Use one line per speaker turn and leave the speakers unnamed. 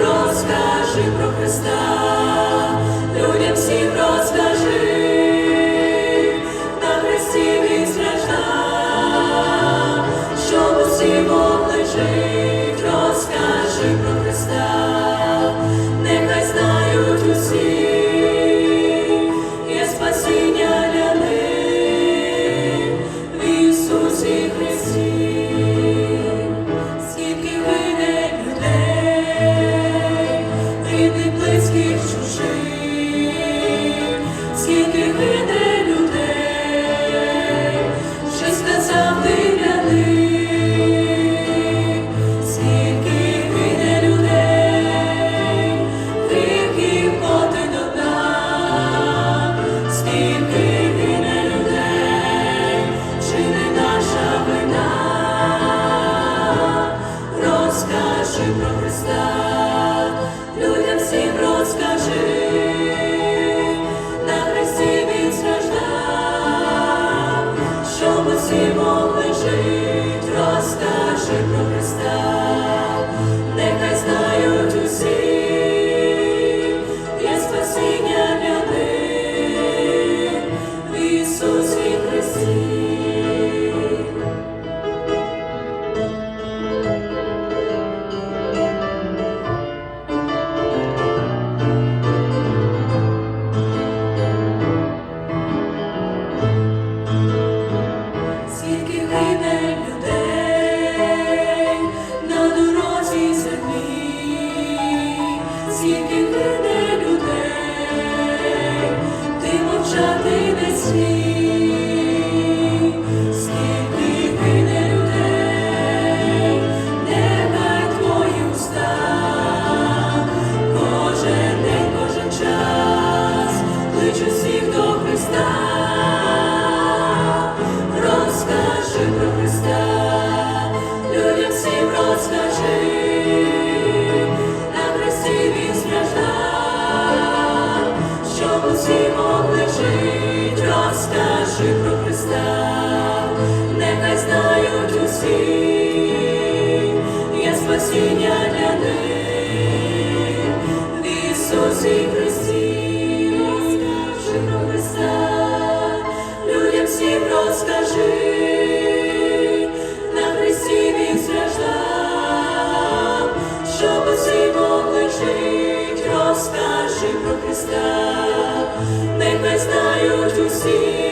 Розкажи про Христа. Жить, розкажи про Христа. Боже про Христа, людям всім розкажи, на хресті він страждав, щоб усі могли розкажи про Христа, нехай знають усі, є спасіння для них, Ісусі Христі, про Христа, людям всім розкажи. жить, розкажи про Христа, нехай знають усі.